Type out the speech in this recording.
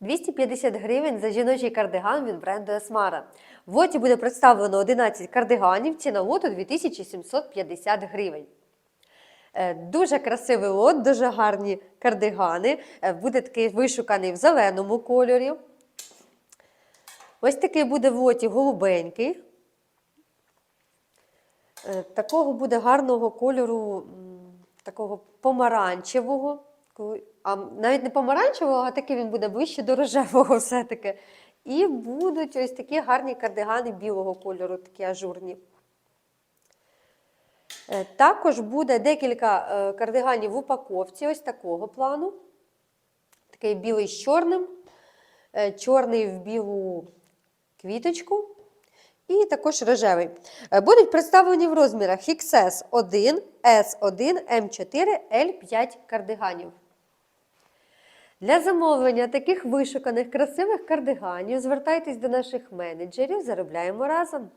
250 гривень за жіночий кардиган від бренду Есмара. В лоті буде представлено 11 кардиганів, ціна лоту 2750 гривень. Е, Дуже красивий лот, дуже гарні кардигани. Е, Буде такий вишуканий в зеленому кольорі. Ось такий буде в лоті голубенький. Е, Такого буде гарного кольору, такого помаранчевого. А навіть не помаранчевого, а такий він буде ближче до рожевого все-таки. І будуть ось такі гарні кардигани білого кольору, такі ажурні. Е, Також буде декілька е, кардиганів в упаковці ось такого плану. Такий білий з чорним, е, чорний в білу квіточку і також рожевий. Будуть представлені в розмірах XS 1, S1, M4, L5 кардиганів. Для замовлення таких вишуканих красивих кардиганів звертайтесь до наших менеджерів, заробляємо разом.